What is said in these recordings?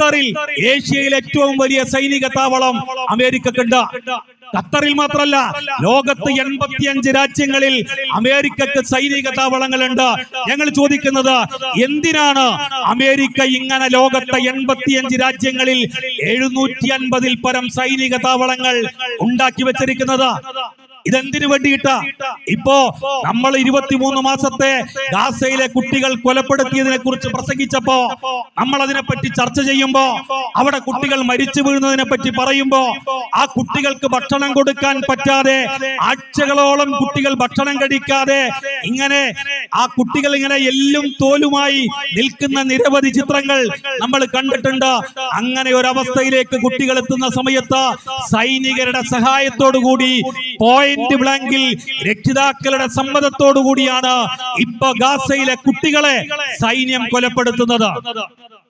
ഖത്തറിൽ ഏഷ്യയിലെ ഏറ്റവും വലിയ സൈനിക താവളം അമേരിക്കക്കുണ്ട്. ഖത്തറിൽ മാത്രമല്ല ലോകത്ത് എൺപത്തിയഞ്ച് രാജ്യങ്ങളിൽ അമേരിക്കക്ക് സൈനിക താവളങ്ങളുണ്ട്. ഞങ്ങൾ ചോദിക്കുന്നത് എന്തിനാണ് അമേരിക്ക ഇങ്ങനെ ലോകത്തെ എൺപത്തിയഞ്ച് രാജ്യങ്ങളിൽ എഴുന്നൂറ്റി അൻപതിൽ പരം സൈനിക താവളങ്ങൾ ഉണ്ടാക്കി വെച്ചിരിക്കുന്നത്? ഇതെന്തിനു വേണ്ടിയിട്ടാ? ഇപ്പോ നമ്മൾ ഇരുപത്തിമൂന്ന് മാസത്തെ ഗാസയിലെ കുട്ടികൾ കൊലപ്പെടുത്തിയതിനെ കുറിച്ച് പ്രസംഗിച്ചപ്പോ നമ്മൾ അതിനെപ്പറ്റി ചർച്ച ചെയ്യുമ്പോ അവിടെ കുട്ടികൾ മരിച്ചു വീഴുന്നതിനെ പറ്റി പറയുമ്പോ ആ കുട്ടികൾക്ക് ഭക്ഷണം കൊടുക്കാൻ പറ്റാതെ ആഴ്ചകളോളം കുട്ടികൾ ഭക്ഷണം കഴിക്കാതെ ഇങ്ങനെ ആ കുട്ടികൾ ഇങ്ങനെ എല്ലും തോലുമായി നിൽക്കുന്ന നിരവധി ചിത്രങ്ങൾ നമ്മൾ കണ്ടിട്ടുണ്ട്. അങ്ങനെ ഒരു അവസ്ഥയിലേക്ക് കുട്ടികൾ എത്തുന്ന സമയത്ത് സൈനികരുടെ സഹായത്തോടു കൂടി പോയിന്റ് ബ്ലാങ്കിൽ രക്ഷിതാക്കളുടെ സമ്മതത്തോടു കൂടിയാണ് ഇപ്പൊ ഗാസയിലെ കുട്ടികളെ സൈന്യം കൊലപ്പെടുത്തുന്നത്.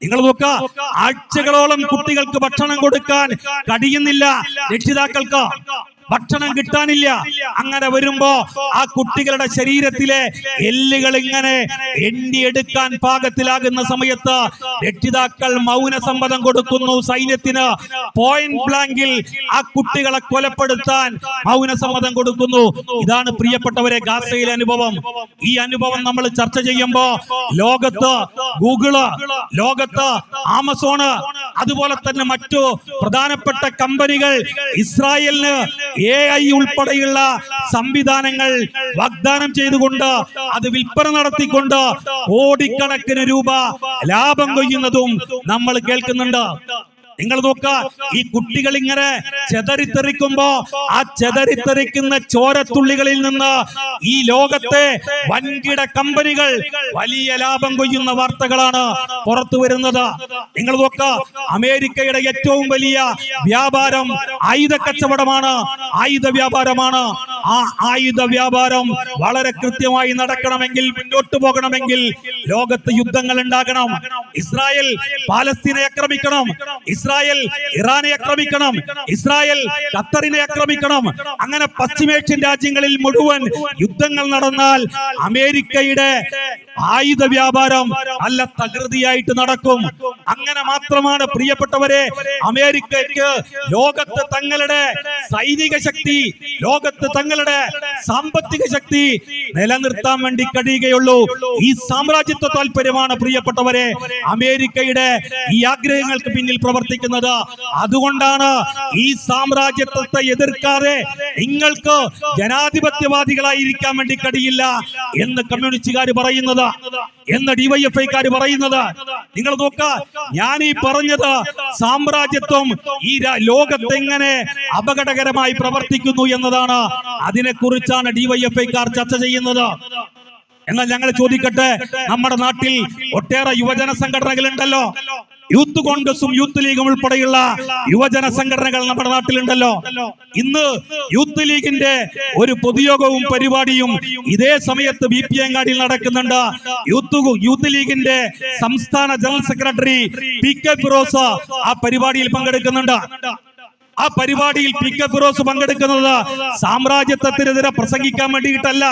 നിങ്ങൾ നോക്ക ആഴ്ചകളോളം കുട്ടികൾക്ക് ഭക്ഷണം കൊടുക്കാൻ കഴിയുന്നില്ല രക്ഷിതാക്കൾക്ക്. ഭക്ഷണം കിട്ടാനില്ല. അങ്ങനെ വരുമ്പോ ആ കുട്ടികളുടെ ശരീരത്തിലെ എല്ലുകൾ ഇങ്ങനെ എണ്ണിയെടുക്കാൻ പാകത്തിലാകുന്ന സമയത്ത് രക്ഷിതാക്കൾ മൗന സമ്മതം കൊടുക്കുന്നു സൈന്യത്തിന്. പോയിന്റ് ബ്ലാങ്കിൽ ആ കുട്ടികളെ കൊലപ്പെടുത്താൻ മൗന സമ്മതം കൊടുക്കുന്നു. ഇതാണ് പ്രിയപ്പെട്ടവരെ ഗാസയിലെ അനുഭവം. ഈ അനുഭവം നമ്മൾ ചർച്ച ചെയ്യുമ്പോ ലോകത്ത് ഗൂഗിൾ ലോകത്ത് ആമസോണ് അതുപോലെ തന്നെ മറ്റു പ്രധാനപ്പെട്ട കമ്പനികൾ ഇസ്രായേലിന് എ ഐ ഉൾപ്പെടെയുള്ള സംവിധാനങ്ങൾ വാഗ്ദാനം ചെയ്തുകൊണ്ട് അത് വിൽപ്പന നടത്തിക്കൊണ്ട് കോടിക്കണക്കിന് രൂപ ലാഭം കൊയ്യുന്നതും നമ്മൾ കേൾക്കുന്നുണ്ട്. നിങ്ങൾ നോക്ക ഈ കുട്ടികൾ ഇങ്ങനെ ചെതറിത്തെറിക്കുമ്പോ ആ ചെതറിത്തെറിക്കുന്ന ചോരത്തുള്ളികളിൽ നിന്ന് ഈ ലോകത്തെ വൻകിട കമ്പനികൾ വലിയ ലാഭം കൊയ്യുന്ന വാർത്തകളാണ് പുറത്തു വരുന്നത്. നിങ്ങൾ നോക്ക അമേരിക്കയുടെ ഏറ്റവും വലിയ വ്യാപാരം ആയുധ കച്ചവടമാണ് ആയുധ വ്യാപാരമാണ്. ആ ആയുധ വ്യാപാരം വളരെ കൃത്യമായി നടക്കണമെങ്കിൽ മുന്നോട്ട് പോകണമെങ്കിൽ ലോകത്ത് യുദ്ധങ്ങൾ ഉണ്ടാകണം. ഇസ്രായേൽ പാലസ്തീനെ ആക്രമിക്കണം. ഇസ്രായേൽ ഇറാനെ ആക്രമിക്കണം. ഇസ്രായേൽ ഖത്തറിനെ ആക്രമിക്കണം. അങ്ങനെ പശ്ചിമേഷ്യൻ രാജ്യങ്ങളിൽ മുഴുവൻ യുദ്ധങ്ങൾ നടന്നാൽ അമേരിക്കയുടെ ആയുധ വ്യാപാരം നല്ല തകൃതിയായിട്ട് നടക്കും. അങ്ങനെ മാത്രമാണ് പ്രിയപ്പെട്ടവരെ അമേരിക്കയ്ക്ക് ലോകത്ത് തങ്ങളുടെ സൈനിക ശക്തി ലോകത്ത് തങ്ങളുടെ സാമ്പത്തിക ശക്തി നിലനിർത്താൻ വേണ്ടി കഴിയുകയുള്ളൂ. ഈ സാമ്രാജ്യത്വ താല്പര്യമാണ് പ്രിയപ്പെട്ടവരെ. അമേരിക്കയുടെ ഈ ആഗ്രഹങ്ങൾക്ക് പിന്നിൽ പ്രവർത്തിക്കുന്നത്. അതുകൊണ്ടാണ് ഈ സാമ്രാജ്യത്വത്തെ എതിർക്കാതെ നിങ്ങൾക്ക് ജനാധിപത്യവാദികളായിരിക്കാൻ വേണ്ടി കഴിയില്ല എന്ന് കമ്മ്യൂണിസ്റ്റുകാർ പറയുന്നത്. എന്ന് ഡിവൈഎഫ്ഐക്കാർ പറയുന്നത്. നിങ്ങൾ നോക്ക ഞാൻ ഈ പറഞ്ഞത് സാമ്രാജ്യത്വം ഈ ലോകത്തെങ്ങനെ ലോകത്ത് എങ്ങനെ അപകടകരമായി പ്രവർത്തിക്കുന്നു എന്നതാണ്. അതിനെക്കുറിച്ചാണ് ഡിവൈഎഫ്ഐക്കാർ ചർച്ച ചെയ്യുന്നത്. എന്നാൽ ഞങ്ങൾ ചോദിക്കട്ടെ നമ്മുടെ നാട്ടിൽ ഒട്ടേറെ യുവജന സംഘടനകളുണ്ടല്ലോ. യൂത്ത് കോൺഗ്രസും യൂത്ത് ലീഗും ഉൾപ്പെടെയുള്ള യുവജന സംഘടനകൾ നമ്മുടെ നാട്ടിലുണ്ടല്ലോ. ഇന്ന് യൂത്ത് ലീഗിന്റെ ഒരു പൊതുയോഗവും പരിപാടിയും ഇതേ സമയത്ത് ബി പി അങ്ങാടിയിൽ നടക്കുന്നുണ്ട്. യൂത്ത് യൂത്ത് ലീഗിന്റെ സംസ്ഥാന general secretary P K Firoz ആ പരിപാടിയിൽ പങ്കെടുക്കുന്നുണ്ട്. ആ പരിപാടിയിൽ പി കെ ഫിറോസ് പങ്കെടുക്കുന്നത് സാമ്രാജ്യത്വത്തിനെതിരെ പ്രസംഗിക്കാൻ വേണ്ടിയിട്ടല്ല.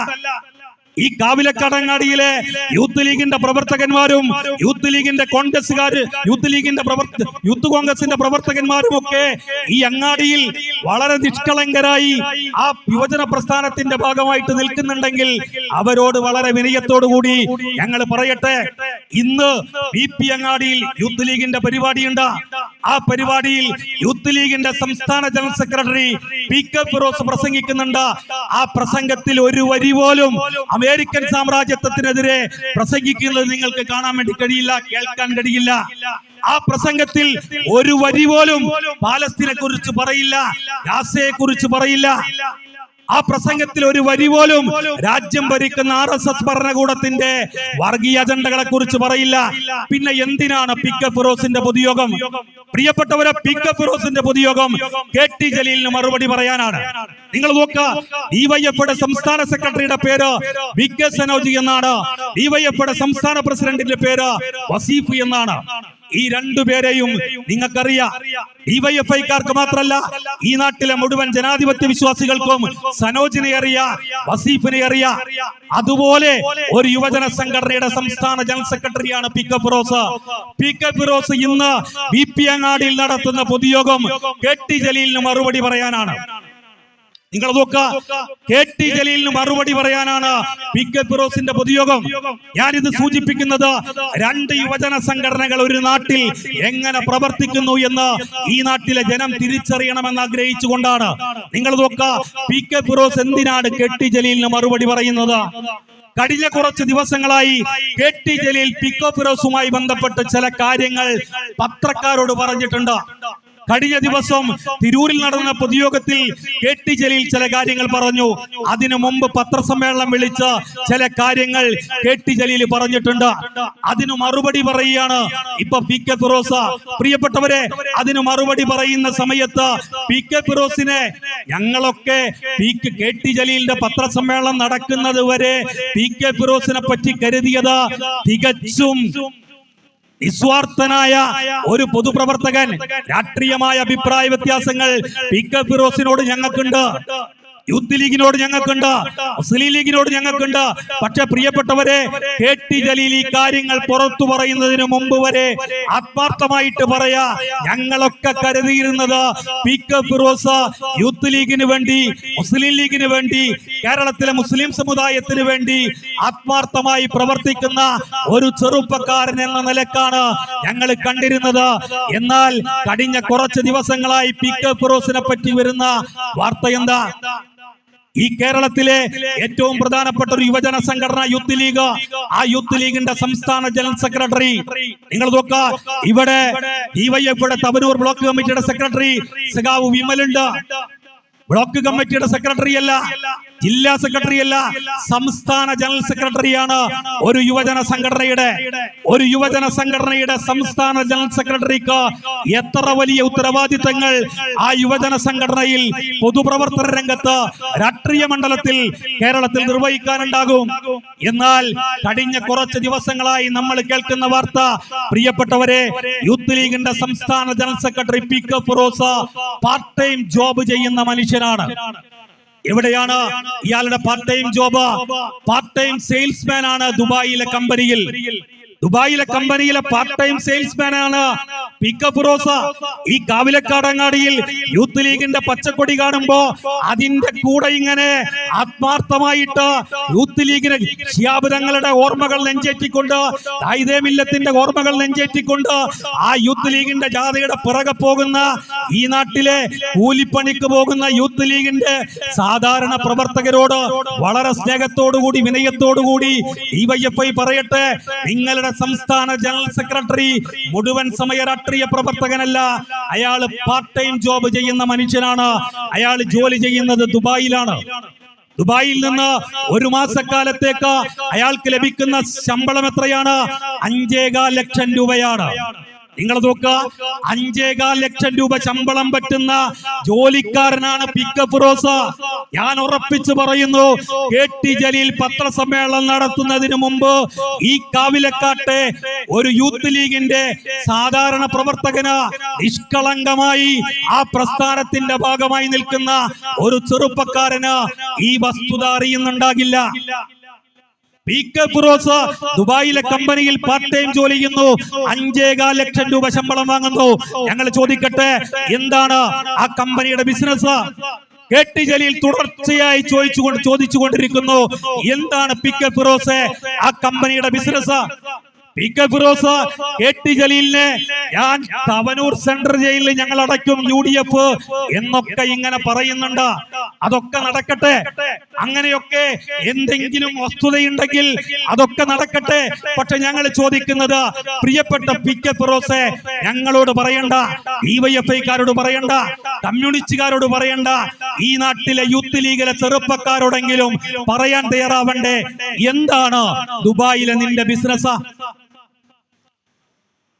ഈ കാവിലക്കടങ്ങാടിയിലെ യൂത്ത് ലീഗിന്റെ പ്രവർത്തകന്മാരും യൂത്ത് ലീഗിന്റെ കോൺഗ്രസ്സുകാർ യൂത്ത് ലീഗിന്റെ പ്രവർത്ത യൂത്ത് കോൺഗ്രസിന്റെ പ്രവർത്തകന്മാരും ഒക്കെ ഈ അങ്ങാടിയിൽ വളരെ നിഷ്കളങ്കരായി ആ യുവജന പ്രസ്ഥാനത്തിന്റെ ഭാഗമായിട്ട് നിൽക്കുന്നുണ്ടെങ്കിൽ അവരോട് വളരെ വിനയത്തോടു കൂടി ഞങ്ങൾ പറയട്ടെ. ഇന്ന് ബി പി അങ്ങാടിയിൽ യൂത്ത് ലീഗിന്റെ പരിപാടിയുണ്ട്. ആ പരിപാടിയിൽ യൂത്ത് ലീഗിന്റെ സംസ്ഥാന general secretary P K Firoz പ്രസംഗിക്കുന്നുണ്ട്. ആ പ്രസംഗത്തിൽ ഒരു വരി പോലും അമേരിക്കൻ സാമ്രാജ്യത്വത്തിനെതിരെ പ്രസംഗിക്കുന്നത് നിങ്ങൾക്ക് കാണാൻ വേണ്ടി കഴിയില്ല കേൾക്കാൻ കഴിയില്ല. ആ പ്രസംഗത്തിൽ ഒരു വരി പോലും പാലസ്തീനെ കുറിച്ച് പറയില്ല ഗാസയെ കുറിച്ച് പറയില്ല. ആ പ്രസംഗത്തിൽ ഒരു വരി പോലും രാജ്യം ഭരിക്കുന്ന ആർ എസ് എസ് ഭരണകൂടത്തിന്റെ വർഗീയ അജണ്ടകളെ കുറിച്ച് പറയില്ല. പിന്നെ എന്തിനാണ് പി കെ ഫിറോസിന്റെ പൊതുയോഗം? പ്രിയപ്പെട്ടവരെ പി കെ ഫിറോസിന്റെ പൊതുയോഗം കെ ടി ജലീലിന് മറുപടി പറയാനാണ്. നിങ്ങൾ നോക്ക ഡിവൈഎഫ്ഐയുടെ സംസ്ഥാന സെക്രട്ടറിയുടെ പേര് വി കെ സനോജി എന്നാണ്. ഡിവൈഎഫ്ഐയുടെ സംസ്ഥാന പ്രസിഡന്റിന്റെ പേര് വസീഫ് എന്നാണ്. ഈ രണ്ടുപേരെയും നിങ്ങൾക്കറിയാം. ഡിവൈഎഫ്ഐക്കാർക്ക് മാത്രമല്ല ഈ നാട്ടിലെ മുഴുവൻ ജനാധിപത്യ വിശ്വാസികൾക്കും സനോജിനെ അറിയാം വസീഫിനെ അറിയാം. അതുപോലെ ഒരു യുവജന സംഘടനയുടെ സംസ്ഥാന ജനറൽ സെക്രട്ടറിയാണ് P K Firoz. P K Firoz ഇന്ന് ബി പി അങ്ങാടിയിൽ നടത്തുന്ന പൊതുയോഗം കെ ടി ജലീലിന് മറുപടി പറയാനാണ്. നിങ്ങൾ നോക്ക കെ ടി ജലീലിന് മറുപടി പറയാനാണ് പി കെ ഫിറോസിന്റെ പൊതുയോഗം. ഞാനിത് സൂചിപ്പിക്കുന്നത് രണ്ട് യുവജന സംഘടനകൾ ഒരു നാട്ടിൽ എങ്ങനെ പ്രവർത്തിക്കുന്നു എന്ന് ഈ നാട്ടിലെ ജനം തിരിച്ചറിയണമെന്ന് ആഗ്രഹിച്ചുകൊണ്ടാണ്. നിങ്ങൾ നോക്ക പി കെ ഫിറോസ് എന്തിനാണ് കെ ടി ജലീലിന് മറുപടി പറയുന്നത്? കഴിഞ്ഞ കുറച്ച് ദിവസങ്ങളായി K T Jaleel P K ഫിറോസുമായി ബന്ധപ്പെട്ട് ചില കാര്യങ്ങൾ പത്രക്കാരോട് പറഞ്ഞിട്ടുണ്ട്. കഴിഞ്ഞ ദിവസം തിരൂരിൽ നടന്ന പൊതുയോഗത്തിൽ കെ ടി ജലീൽ ചില കാര്യങ്ങൾ പറഞ്ഞു. അതിനു മുമ്പ് പത്രസമ്മേളനം വിളിച്ച് ചില കാര്യങ്ങൾ കെ ടി ജലീൽ പറഞ്ഞിട്ടുണ്ട്. അതിനു മറുപടി പറയുകയാണ് ഇപ്പൊ പി കെ ഫിറോസ്. പ്രിയപ്പെട്ടവരെ അതിനു മറുപടി പറയുന്ന സമയത്ത് പി കെ ഫിറോസിനെ ഞങ്ങളൊക്കെ പി കെ ടി ജലീലിന്റെ പത്രസമ്മേളനം നടക്കുന്നത് വരെ പി കെ ഫിറോസിനെ പറ്റി കരുതിയത് തികച്ചും നിസ്വാർത്ഥനായ ഒരു പൊതുപ്രവർത്തകൻ രാഷ്ട്രീയമായ അഭിപ്രായ വ്യത്യാസങ്ങൾ പി കെ ഫിറോസിനോട് ഞങ്ങൾക്കുണ്ട്. യൂത്ത് ലീഗിനോട് ഞങ്ങൾക്കുണ്ട് മുസ്ലിം ലീഗിനോട് ഞങ്ങൾക്കുണ്ട്. പക്ഷെ പ്രിയപ്പെട്ടവരെ കെ ടി ജലീൽ ഈ കാര്യങ്ങൾ പുറത്തു പറയുന്നതിന് മുമ്പ് വരെ ആത്മാർത്ഥമായിട്ട് പറയാ ഞങ്ങളൊക്കെ കരുതിയിരുന്നത് പി കെ ഫിറോസ് യൂത്ത് ലീഗിന് വേണ്ടി മുസ്ലിം ലീഗിന് വേണ്ടി കേരളത്തിലെ മുസ്ലിം സമുദായത്തിന് വേണ്ടി ആത്മാർത്ഥമായി പ്രവർത്തിക്കുന്ന ഒരു ചെറുപ്പക്കാരൻ എന്ന നിലക്കാണ് ഞങ്ങൾ കണ്ടിരുന്നത്. എന്നാൽ കഴിഞ്ഞ കുറച്ച് ദിവസങ്ങളായി പി കെ ഫിറോസിനെ പറ്റി വരുന്ന വാർത്ത എന്താ? ഈ കേരളത്തിലെ ഏറ്റവും പ്രധാനപ്പെട്ട ഒരു യുവജന സംഘടന യൂത്ത് ലീഗ്. ആ യൂത്ത് ലീഗിന്റെ സംസ്ഥാന ജനറൽ സെക്രട്ടറി. നിങ്ങൾ നോക്ക ഇവിടെ ഡിവൈഎഫ്ഐയുടെ തവരൂർ ബ്ലോക്ക് കമ്മിറ്റിയുടെ സെക്രട്ടറി സഖാവ് വിമലുണ്ട്. ബ്ലോക്ക് കമ്മിറ്റിയുടെ സെക്രട്ടറി അല്ല ജില്ലാ സെക്രട്ടറി അല്ല സംസ്ഥാന ജനറൽ സെക്രട്ടറിയാണ് ഒരു യുവജന സംഘടനയുടെ. ഒരു യുവജന സംഘടനയുടെ സംസ്ഥാന ജനറൽ സെക്രട്ടറിക്ക് എത്ര വലിയ ഉത്തരവാദിത്തങ്ങൾ ആ യുവജന സംഘടനയിൽ പൊതുപ്രവർത്തന രംഗത്ത് രാഷ്ട്രീയ മണ്ഡലത്തിൽ കേരളത്തിൽ നിർവഹിക്കാനുണ്ടാകും. എന്നാൽ കഴിഞ്ഞ കുറച്ച് ദിവസങ്ങളായി നമ്മൾ കേൾക്കുന്ന വാർത്ത പ്രിയപ്പെട്ടവരെ യൂത്ത് ലീഗിന്റെ സംസ്ഥാന general secretary P K Firoz part time job ചെയ്യുന്ന മനുഷ്യനാണ്. എവിടെയാണ്? ഇയാളുടെ part time job part time salesman ആണ് ദുബായിലെ കമ്പനിയിൽ ദുബായിലെ കമ്പനിയിലെ പാർട്ട് ടൈം സെയിൽസ്മാൻ ആണ് ഫിറോസ് ഈ കാവിലക്കാടങ്ങാടിയിൽ യൂത്ത് ലീഗിന്റെ പച്ചക്കൊടി കാണുമ്പോ അതിന്റെ കൂടെ ഇങ്ങനെ ആത്മാർത്ഥമായിട്ട് യൂത്ത് ലീഗിന് ഷിയാബ് ഓർമ്മകൾ നെഞ്ചേറ്റിക്കൊണ്ട് തായ്തേമില്ലത്തിന്റെ ഓർമ്മകൾ നെഞ്ചേറ്റിക്കൊണ്ട് ആ യൂത്ത് ലീഗിന്റെ ജാഥയുടെ പിറകെ പോകുന്ന ഈ നാട്ടിലെ കൂലിപ്പണിക്ക് പോകുന്ന യൂത്ത് ലീഗിന്റെ സാധാരണ പ്രവർത്തകരോട് വളരെ സ്നേഹത്തോടുകൂടി വിനയത്തോടുകൂടി ഡിവൈഎഫ്ഐ പറയട്ടെ. നിങ്ങളുടെ സംസ്ഥാന ജനറൽ സെക്രട്ടറി മുഴുവൻ സമയ രാഷ്ട്രീയ പ്രവർത്തകനല്ല. അയാൾ പാർട്ട് ടൈം ജോബ് ചെയ്യുന്ന മനുഷ്യനാണ്. അയാൾ ജോലി ചെയ്യുന്നത് ദുബായിലാണ്. ദുബായിൽ നിന്ന് ഒരു മാസക്കാലത്തേക്ക് അയാൾക്ക് ലഭിക്കുന്ന ശമ്പളം എത്രയാണ്? അഞ്ചേകാൽ ലക്ഷം രൂപയാണ്. നിങ്ങൾ നോക്കുക അഞ്ചേകാൽ ലക്ഷം രൂപ ശമ്പളം പറ്റുന്ന ജോലിക്കാരനാണ് ഫിറോസ്. ഞാൻ ഉറപ്പിച്ചു പറയുന്നു കെ ടി ജലീൽ പത്രസമ്മേളനം നടത്തുന്നതിന് മുമ്പ് ഈ കാവിലക്കാട്ടെ ഒരു യൂത്ത് ലീഗിന്റെ സാധാരണ പ്രവർത്തകന് നിഷ്കളങ്കമായി ആ പ്രസ്ഥാനത്തിന്റെ ഭാഗമായി നിൽക്കുന്ന ഒരു ചെറുപ്പക്കാരന് ഈ വസ്തുത അറിയുന്നുണ്ടാകില്ല. പി കെ ഫിറോസ് ദുബായിലെ കമ്പനിയിൽ പാർട്ട് ടൈം ജോലി ചെയ്യുന്നു. അഞ്ചേകാൽ ലക്ഷം രൂപ ശമ്പളം വാങ്ങുന്നു. ഞങ്ങൾ ചോദിക്കട്ടെ എന്താണ് ആ കമ്പനിയുടെ ബിസിനസ് കെ ടി ജലീൽ തുടർച്ചയായി ചോദിച്ചുകൊണ്ട് ചോദിച്ചുകൊണ്ടിരിക്കുന്നു. എന്താണ് പി കെ ഫിറോസ് ആ കമ്പനിയുടെ business P K Firoz K T ജലീലിനെ ഞാൻ തവനൂർ സെൻട്രൽ ജയിലിൽ ഞങ്ങൾ അടയ്ക്കും യു ഡി എഫ് എന്നൊക്കെ ഇങ്ങനെ പറയുന്നുണ്ട്. അതൊക്കെ നടക്കട്ടെ. അങ്ങനെയൊക്കെ എന്തെങ്കിലും വസ്തുതയുണ്ടെങ്കിൽ അതൊക്കെ നടക്കട്ടെ. പക്ഷെ ഞങ്ങൾ ചോദിക്കുന്നത് പ്രിയപ്പെട്ട പി കെ ഫിറോസെ ഞങ്ങളോട് പറയണ്ട. ഡിവൈഎഫ്ഐക്കാരോട് പറയണ്ട. കമ്മ്യൂണിസ്റ്റുകാരോട് പറയണ്ട. ഈ നാട്ടിലെ യൂത്ത് ലീഗിലെ ചെറുപ്പക്കാരോടെങ്കിലും പറയാൻ തയ്യാറാവണ്ടേ? എന്താണ് ദുബായിലെ നിന്റെ ബിസിനസ്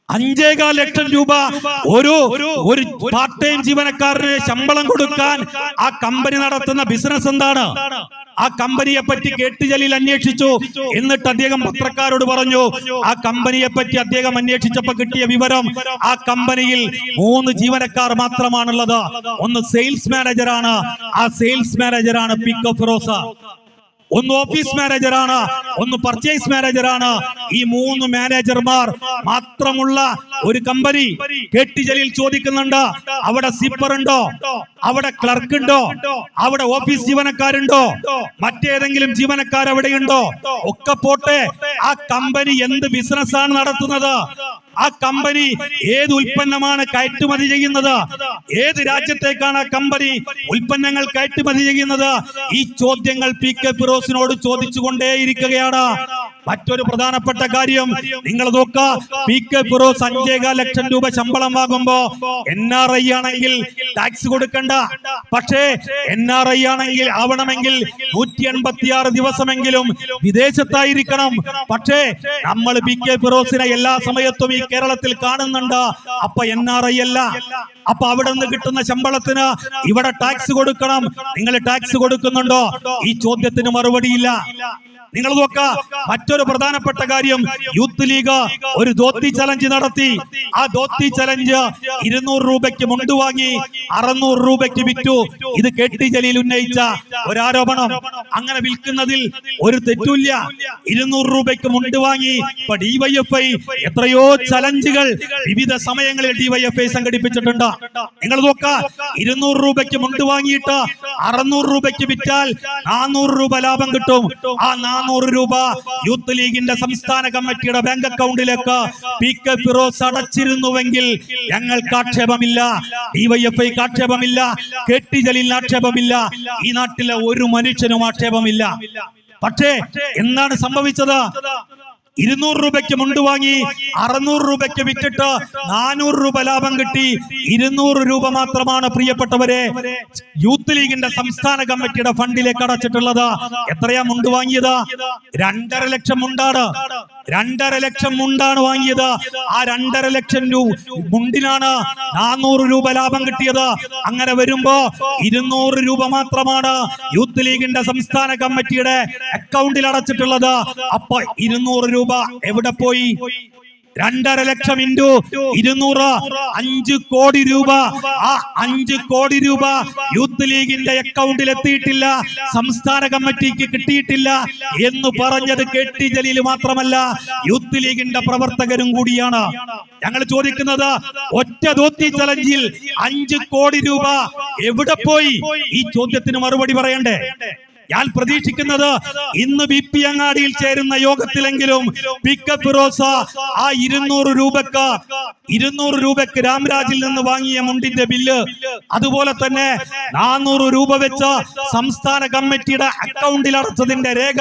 അഞ്ചേകാൽ ലക്ഷം രൂപ ഒരു ഒരു പാർട്ട് ടൈം ജീവനക്കാരന് ശമ്പളം കൊടുക്കാൻ ആ കമ്പനി നടത്തുന്ന ബിസിനസ് എന്താണ്? ആ കമ്പനിയെ പറ്റി കേട്ട് ജലീൽ അന്വേഷിച്ചു. എന്നിട്ട് അദ്ദേഹം പത്രക്കാരോട് പറഞ്ഞു ആ കമ്പനിയെ പറ്റി അദ്ദേഹം അന്വേഷിച്ചപ്പോ കിട്ടിയ വിവരം ആ കമ്പനിയിൽ മൂന്ന് ജീവനക്കാർ മാത്രമാണുള്ളത്. ഒന്ന് സെയിൽസ് മാനേജറാണ് ആ സെയിൽസ് മാനേജറാണ് പിക്കോ ഫിറോസ ഒന്ന് ഓഫീസ് മാനേജറാണ് ഒന്ന് പർച്ചേസ് മാനേജറാണ് ഈ മൂന്ന് മാനേജർമാർ മാത്രമുള്ള ഒരു കമ്പനി കെട്ടിജലിൽ ചോദിക്കുന്നുണ്ട് അവിടെ സിപ്പർ ഉണ്ടോ? അവിടെ ക്ലർക്ക് ഉണ്ടോ? അവിടെ ഓഫീസ് ജീവനക്കാരുണ്ടോ? മറ്റേതെങ്കിലും ജീവനക്കാർ അവിടെയുണ്ടോ? ഒക്കെ പോട്ടെ ആ കമ്പനി എന്ത് ബിസിനസ് ആണ് നടത്തുന്നത്? ആ കമ്പനി ഏത് ഉൽപ്പന്നമാണ് കയറ്റുമതി ചെയ്യുന്നത്? ഏത് രാജ്യത്തേക്കാണ് ആ കമ്പനി ഉൽപ്പന്നങ്ങൾ കയറ്റുമതി ചെയ്യുന്നത്? ഈ ചോദ്യങ്ങൾ പി കെ ഫിറോസിനോട് ചോദിച്ചുകൊണ്ടേയിരിക്കുകയാണ്. മറ്റൊരു പ്രധാനപ്പെട്ട കാര്യം. നിങ്ങൾ നോക്കുക പി കെ ഫിറോസ് അഞ്ചേകാൽ ലക്ഷം രൂപ ശമ്പളം വാങ്ങുമ്പോ എൻ ആർ ഐ ആണെങ്കിൽ ടാക്സ് കൊടുക്കണ്ട. പക്ഷേ എൻ ആർ ഐ ആണെങ്കിൽ ആവണമെങ്കിൽ നൂറ്റി എൺപത്തി ആറ് ദിവസമെങ്കിലും വിദേശത്തായിരിക്കണം. പക്ഷേ നമ്മൾ പി കെ ഫിറോസിനെ എല്ലാ സമയത്തും ഈ കേരളത്തിൽ കാണുന്നുണ്ട്. അപ്പൊ എൻ ആർ ഐ അല്ല. അപ്പൊ അവിടെ നിന്ന് കിട്ടുന്ന ശമ്പളത്തിന് ഇവിടെ ടാക്സ് കൊടുക്കണം. നിങ്ങൾ ടാക്സ് കൊടുക്കുന്നുണ്ടോ? ഈ ചോദ്യത്തിന് മറുപടിയില്ല. നിങ്ങൾ നോക്ക മറ്റൊരു പ്രധാനപ്പെട്ട കാര്യം യൂത്ത് ലീഗ് ഒരു ധോത്തി ചലഞ്ച് നടത്തി. ആ ധോത്തി ചലഞ്ച് ഇരുന്നൂറ് രൂപയ്ക്ക് മുണ്ട് വാങ്ങി അറുന്നൂറ് രൂപയ്ക്ക് വിറ്റു. ഇത് കെട്ടി ജലീൽ ഉന്നയിച്ച ഒരാരോപണം. അങ്ങനെ വിൽക്കുന്നതിൽ ഒരു തെറ്റുമില്ല. ഇരുന്നൂറ് രൂപയ്ക്ക് മുണ്ട് വാങ്ങി. ഇപ്പൊ ഡിവൈഎഫ്ഐ എത്രയോ ചലഞ്ചുകൾ വിവിധ സമയങ്ങളിൽ ഡിവൈഎഫ്ഐ സംഘടിപ്പിച്ചിട്ടുണ്ട്. നിങ്ങൾ നോക്ക ഇരുന്നൂറ് രൂപയ്ക്ക് മുണ്ട് വാങ്ങിയിട്ട് അറുന്നൂറ് രൂപയ്ക്ക് വിറ്റാൽ നാനൂറ് രൂപ ലാഭം കിട്ടും. ആ നാനൂറ് രൂപ യൂത്ത് ലീഗിന്റെ സംസ്ഥാന കമ്മിറ്റിയുടെ ബാങ്ക് അക്കൗണ്ടിലേക്ക് പി കെ ഫിറോസ് അടച്ചിരുന്നുവെങ്കിൽ ഞങ്ങൾക്ക് ആക്ഷേപമില്ല ഡിവൈഎഫ്ഐക്ക് ആക്ഷേപമില്ല കെ ടി ജലീലിന് ആക്ഷേപമില്ല ഈ നാട്ടിലെ ഒരു മനുഷ്യനും ആക്ഷേപമില്ല. പക്ഷേ എന്താണ് സംഭവിച്ചത്? ഇരുന്നൂറ് രൂപയ്ക്ക് മുണ്ട് വാങ്ങി അറുന്നൂറ് രൂപയ്ക്ക് വിറ്റിട്ട് നാനൂറ് രൂപ ലാഭം കിട്ടി. ഇരുന്നൂറ് രൂപ മാത്രമാണ് പ്രിയപ്പെട്ടവരെ യൂത്ത് ലീഗിന്റെ സംസ്ഥാന കമ്മിറ്റിയുടെ ഫണ്ടിലേക്ക് അടച്ചിട്ടുള്ളത്. എത്രയാ മുണ്ട് വാങ്ങിയത്? രണ്ടര ലക്ഷം മുണ്ടാണ്. രണ്ടര ലക്ഷം മുണ്ടാണ് വാങ്ങിയത്. ആ രണ്ടര ലക്ഷം രൂപ മുണ്ടിനാണ് നാനൂറ് രൂപ ലാഭം കിട്ടിയത്. അങ്ങനെ വരുമ്പോ ഇരുന്നൂറ് രൂപ മാത്രമാണ് യൂത്ത് ലീഗിന്റെ സംസ്ഥാന കമ്മിറ്റിയുടെ അക്കൗണ്ടിൽ അടച്ചിട്ടുള്ളത്. അപ്പൊ ഇരുന്നൂറ് രൂപ എവിടെ പോയി? രണ്ടര ലക്ഷം ഇൻഡു ഇരുന്നൂറ് അഞ്ച് കോടി രൂപ. ആ അഞ്ച് കോടി രൂപ യൂത്ത് ലീഗിന്റെ അക്കൗണ്ടിൽ എത്തിയിട്ടില്ല സംസ്ഥാന കമ്മിറ്റിക്ക് കിട്ടിയിട്ടില്ല എന്ന് പറഞ്ഞത് കെട്ടി ജലീൽ മാത്രമല്ല യൂത്ത് ലീഗിന്റെ പ്രവർത്തകരും കൂടിയാണ്. ഞങ്ങൾ ചോദിക്കുന്നത് ഒറ്റ ദോത്തി ചലഞ്ചിൽ അഞ്ച് കോടി രൂപ എവിടെ പോയി? ഈ ചോദ്യത്തിന് മറുപടി പറയണ്ടേ? ഞാൻ പ്രതീക്ഷിക്കുന്നത് ഇന്ന് ബി പി അങ്ങാടിയിൽ ചേരുന്ന യോഗത്തിലെങ്കിലും പിക്കപ്പ് ഫിറോസ ആ ഇരുന്നൂറ് രൂപക്ക് ഇരുന്നൂറ് രൂപക്ക് രാംരാജിൽ നിന്ന് വാങ്ങിയ മുണ്ടിന്റെ ബില്ല്. അതുപോലെ തന്നെ നാനൂറ് രൂപ വെച്ച് സംസ്ഥാന കമ്മിറ്റിയുടെ അക്കൗണ്ടിൽ അടച്ചതിന്റെ രേഖ.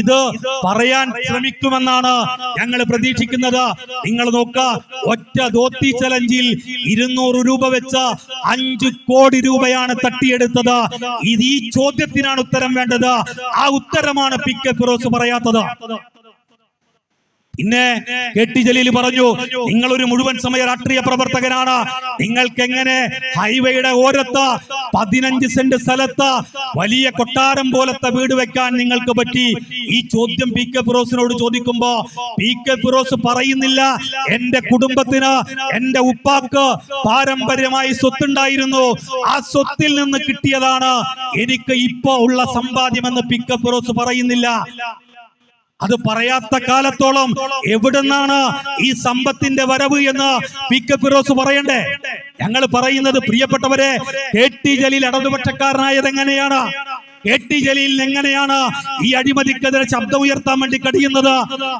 ഇത് പറയാൻ ശ്രമിക്കുമെന്നാണ് ഞങ്ങൾ പ്രതീക്ഷിക്കുന്നത്. നിങ്ങൾ നോക്ക ഒറ്റ ധോത്തി ചലഞ്ചിൽ ഇരുന്നൂറ് രൂപ വെച്ച് അഞ്ചു കോടി രൂപയാണ് തട്ടിയെടുത്തത്. ഇത് ഈ ചോദ്യത്തിനാണ് ഉത്തരം വേണ്ടത്? ആ ഉത്തരമാണ് പി കെ ഫിറോസ് പറയാത്തത്. പിന്നെ കെ ടി ജലീൽ പറഞ്ഞു നിങ്ങൾ ഒരു മുഴുവൻ സമയ രാഷ്ട്രീയ പ്രവർത്തകനാണ്. നിങ്ങൾക്ക് എങ്ങനെ ഹൈവേയുടെ ഓരത്ത് പതിനഞ്ച് സെന്റ് സ്ഥലത്ത് വലിയ കൊട്ടാരം പോലത്തെ വീട് വെക്കാൻ നിങ്ങൾക്ക് പറ്റി? ഈ ചോദ്യം പി കെ ഫിറോസിനോട് ചോദിക്കുമ്പോ പി കെ ഫിറോസ് പറയുന്നില്ല. എന്റെ കുടുംബത്തിന് എന്റെ ഉപ്പാക്ക് പാരമ്പര്യമായി സ്വത്തുണ്ടായിരുന്നു. ആ സ്വത്തിൽ നിന്ന് കിട്ടിയതാണ്. എനിക്ക് ഇപ്പോ ഉള്ള സമ്പാദ്യം എന്ന് പി കെ ഫിറോസ് പറയുന്നില്ല. അത് പറയാത്ത കാലത്തോളം എവിടുന്നാണ് ഈ സമ്പത്തിന്റെ വരവ് എന്ന് പി കെ ഫിറോസ് പറയണ്ടേ? ഞങ്ങൾ പറയുന്നത് പ്രിയപ്പെട്ടവരെ കെ ടി ജലീൽ ഇടതുപക്ഷക്കാരനായത് എങ്ങനെയാണ് കെ ജലീലിന് എങ്ങനെയാണ് ഈ അഴിമതിക്കെതിരെ ശബ്ദം ഉയർത്താൻ വേണ്ടി കഴിയുന്നത്?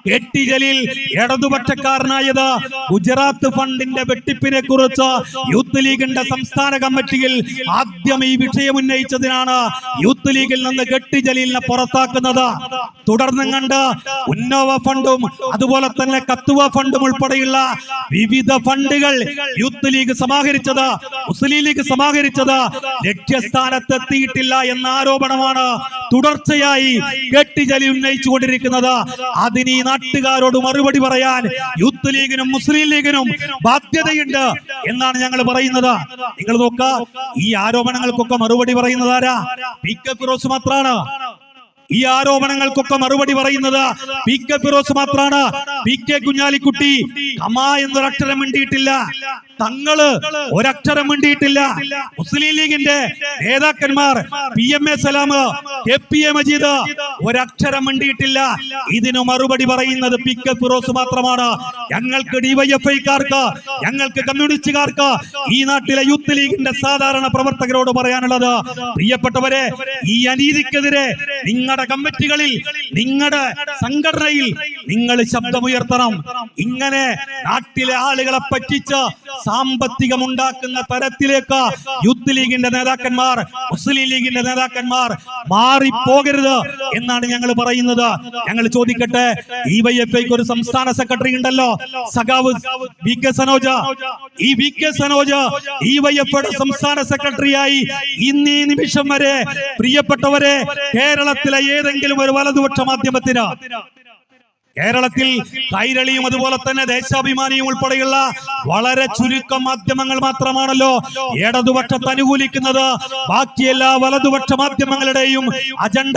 കെ ജലീൽ ഇടതുപക്ഷക്കാരനായത് ഗുജറാത്ത് ഫണ്ടിന്റെ വെട്ടിപ്പിനെ കുറിച്ച് യൂത്ത് ലീഗിന്റെ സംസ്ഥാന കമ്മിറ്റിയിൽ ആദ്യം ഈ വിഷയം ഉന്നയിച്ചതിനാണ് യൂത്ത് ലീഗിൽ നിന്ന് കെ ടി ജലീലിനെ പുറത്താക്കുന്നത്. തുടർന്നും കണ്ട് ഉന്നോവ ഫണ്ടും അതുപോലെ തന്നെ കത്തുവ ഫണ്ടും ഉൾപ്പെടെയുള്ള വിവിധ ഫണ്ടുകൾ യൂത്ത് ലീഗ് സമാഹരിച്ചത് മുസ്ലിം ലീഗ് സമാഹരിച്ചത് ലക്ഷ്യസ്ഥാനത്ത് എത്തിയിട്ടില്ല എന്ന ആരോപണമാണ് തുടർച്ചയായി കെട്ടിജലി ഉന്നയിച്ചുകൊണ്ടിരിക്കുന്നത്. അതിന് ഈ നാട്ടുകാരോട് മറുപടി പറയാൻ യൂത്ത് ലീഗിനും മുസ്ലിം ലീഗിനും ബാധ്യതയുണ്ട് എന്നാണ് ഞങ്ങൾ പറയുന്നത്. നിങ്ങൾ നോക്ക ഈ ആരോപണങ്ങൾക്കൊക്കെ മറുപടി പറയുന്നത് ആരാ? പി കെ ഫിറോസ് മാത്രാണ്. ഈ ആരോപണങ്ങൾക്കൊക്കെ മറുപടി പറയുന്നത് പി കെ ഫിറോസ് മാത്രാണ്. പി കെ കുഞ്ഞാലിക്കുട്ടി കമാ എന്നൊരക്ഷരം മിണ്ടിയിട്ടില്ല. തങ്ങൾ ഒരക്ഷരം മിണ്ടിയിട്ടില്ല. മുസ്ലിം ലീഗിന്റെ നേതാക്കന്മാർ P M A Salam K P A Majeed ഒരക്ഷരം മിണ്ടിയിട്ടില്ല. ഇതിന് മറുപടി പറയുന്നത് പി കെ ഫിറോസ് മാത്രമാണ്. ഞങ്ങൾക്ക് ഡിവൈഎഫ്ഐക്കാർക്ക് ഞങ്ങൾക്ക് കമ്മ്യൂണിസ്റ്റുകാർക്ക് ഈ നാട്ടിലെ യൂത്ത് ലീഗിന്റെ സാധാരണ പ്രവർത്തകരോട് പറയാനുള്ളത് പ്രിയപ്പെട്ടവരെ ഈ അനീതിക്കെതിരെ നിങ്ങളുടെ കമ്മിറ്റികളിൽ നിങ്ങളുടെ സംഘടനയിൽ നിങ്ങൾ ശബ്ദമുയർത്തണം. ഇങ്ങനെ നാട്ടിലെ ആളുകളെ പറ്റിച്ച് സാമ്പത്തികമുണ്ടാക്കുന്ന തരത്തിലേക്ക് യൂത്ത് ലീഗിന്റെ നേതാക്കന്മാർ മുസ്ലിം ലീഗിന്റെ നേതാക്കന്മാർ മാറിപ്പോകരുത് എന്നാണ് ഞങ്ങൾ പറയുന്നത്. ഞങ്ങൾ ചോദിക്കട്ടെ ഇ വൈ എഫ് ഐക്ക് ഒരു സംസ്ഥാന സെക്രട്ടറി ഉണ്ടല്ലോ സഖാവ് വി കെ സനോജ. ഈ V K Sanoj E Y F സംസ്ഥാന സെക്രട്ടറിയായി ഇന്ന് നിമിഷം വരെ പ്രിയപ്പെട്ടവരെ കേരളത്തിലെ ഏതെങ്കിലും ഒരു വലതുപക്ഷ മാധ്യമത്തിന് കേരളത്തിൽ കൈരളിയും അതുപോലെ തന്നെ ദേശാഭിമാനിയും ഉൾപ്പെടെയുള്ള വളരെ ചുരുക്കം മാധ്യമങ്ങൾ മാത്രമാണല്ലോ ഇടതുപക്ഷത്തെ അനുകൂലിക്കുന്നത്. ബാക്കി എല്ലാ വലതുപക്ഷ മാധ്യമങ്ങളുടെയും അജണ്ട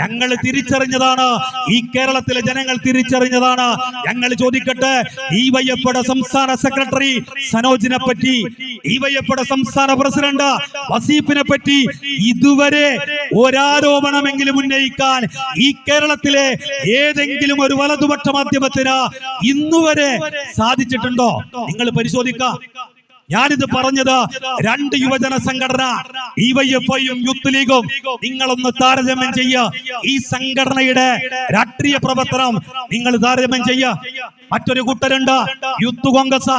ഞങ്ങൾ തിരിച്ചറിഞ്ഞതാണ്. ഈ കേരളത്തിലെ ജനങ്ങൾ തിരിച്ചറിഞ്ഞതാണ്. ഞങ്ങൾ ചോദിക്കട്ടെ ഈ വയ്യപ്പയുടെ സംസ്ഥാന സെക്രട്ടറി സനോജിനെ പറ്റി വയ്യപ്പയുടെ സംസ്ഥാന പ്രസിഡന്റ് വസീഫിനെ പറ്റി ഇതുവരെ ഒരാരോപണമെങ്കിലും ഉന്നയിക്കാൻ ഈ കേരളത്തിലെ ഏതെങ്കിലും ഒരു വലതുപക്ഷ മാധ്യമത്തിന് ഇന്നുവരെ സാധിച്ചിട്ടുണ്ടോ? നിങ്ങൾ പരിശോധിക്കാം. ഞാനിത് പറഞ്ഞത് രണ്ട് യുവജന സംഘടന ഇ വൈ എഫ് ഐയും യൂത്ത് ലീഗും. നിങ്ങളൊന്ന് താരതമ്യം ചെയ്യുക ഈ സംഘടനയുടെ രാഷ്ട്രീയ പ്രവർത്തനം നിങ്ങൾ താരതമ്യം ചെയ്യുക മറ്റൊരു കൂട്ടരുണ്ട് യൂത്ത് കോൺഗ്രസ്.